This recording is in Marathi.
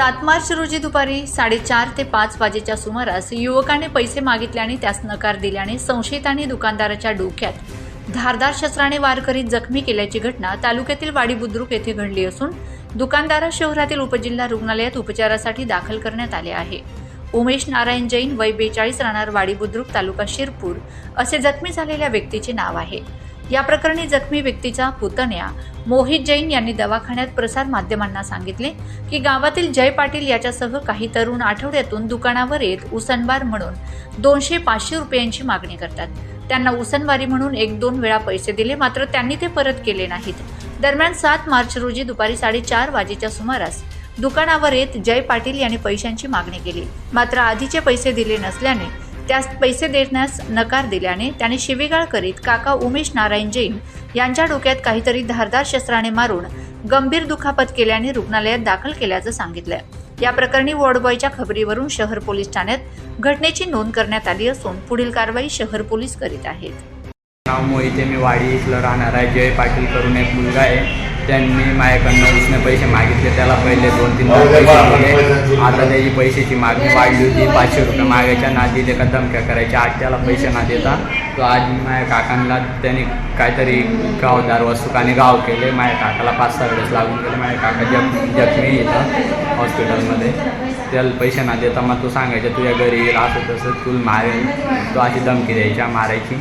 सात मार्च रोजी दुपारी साडेचार ते पाच वाजेच्या सुमारास युवकाने पैसे मागितल्याने त्यास नकार दिल्याने संशयितांनी दुकानदाराच्या डोक्यात धारदार शस्त्राने वार करीत जखमी केल्याची घटना तालुक्यातील वाडी बुद्रुक येथे घडली असून दुकानदारा शहरातील उपजिल्हा रुग्णालयात उपचारासाठी दाखल करण्यात आले आहे. उमेश नारायण जैन वय बेचाळीस राहणार वाडी बुद्रुक तालुका शिरपूर असे जखमी झालेल्या व्यक्तीचे नाव आहे. या प्रकरणी जखमी व्यक्तीचा पुतण्या मोहित जैन यांनी दवाखान्यात प्रसार माध्यमांना सांगितले की गावातील जय पाटील याच्यासह काही तरुण आठवड्यातून दुकानावर येत उसनवार म्हणून दोनशे पाचशे रुपयांची मागणी करतात. त्यांना उसनवारी म्हणून एक दोन वेळा पैसे दिले मात्र त्यांनी ते परत केले नाहीत. दरम्यान सात मार्च रोजी दुपारी साडेचार वाजेच्या सुमारास दुकानावर येत जय पाटील यांनी पैशांची मागणी केली. मात्र आधीचे पैसे दिले नसल्याने त्यास पैसे देण्यास नकार दिल्याने त्याने शिवीगाळ करीत काका उमेश नारायण जैन यांच्या डोक्यात काहीतरी धारदार शस्त्राने मारून गंभीर दुखापत केल्याने रुग्णालयात दाखल केल्याचं सांगितलं या प्रकरणी वॉर्डबॉयच्या खबरीवरून शहर पोलीस ठाण्यात घटनेची नोंद करण्यात आली असून पुढील कारवाई शहर पोलीस करीत आहेत. नाव मोहिते मी वाडी इथलं राहणार आहे जय पाटील करून एक मुलगा आहे. त्यांनी माझ्याकडनं उसने पैसे मागितले त्याला पहिले दोन तीन दोन पैसे दिले. आता त्याची पैशाची मागणी वाढली होती पाचशे रुपये मागायच्या ना दिले का धमक्या करायच्या. आज त्याला पैसे ना देता तो आज माझ्या काकांना त्यांनी काहीतरी गावदार वस्तुकाने गाव केले. माझ्या काकाला पाच सहा वेळेस लागून गेले. माझ्या काका जख जखमी इथं हॉस्पिटलमध्ये. त्याला पैसे ना देता मग तो सांगायचा तुझ्या घरी येईल असं तसं तुला मारेल. तो अशी धमकी द्यायच्या मारायची.